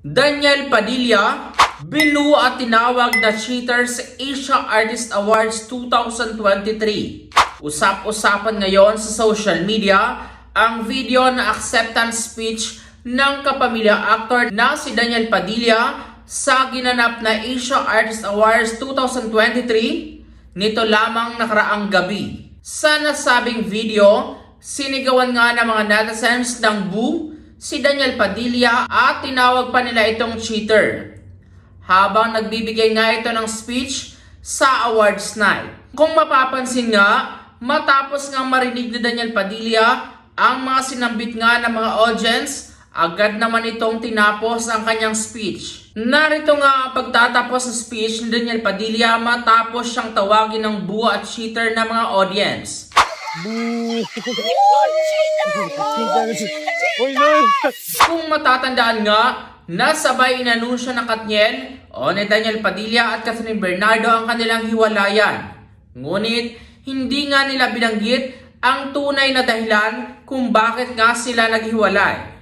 Daniel Padilla, binuo at tinawag na cheater sa Asia Artist Awards 2023. Usap-usapan ngayon sa social media ang video na acceptance speech ng kapamilya actor na si Daniel Padilla sa ginanap na Asia Artist Awards 2023 nito lamang nakaraang gabi. Sa nasabing video, sinigawan nga ng mga netizens ng boo si Daniel Padilla at tinawag pa nila itong cheater. Habang nagbibigay nga ito ng speech sa awards night. Kung mapapansin nga, matapos nga marinig ni Daniel Padilla ang mga sinambit nga ng mga audience, agad naman itong tinapos ang kanyang speech. Narito nga ang pagtatapos ng speech ni Daniel Padilla matapos siyang tawagin ng buo at cheater na mga audience. Uy, no! Kung matatandaan nga, nasabay inanunsyo ng Katniel o ni Daniel Padilla at Catherine Bernardo ang kanilang hiwalayan. Ngunit, hindi nga nila binanggit ang tunay na dahilan kung bakit nga sila naghiwalay.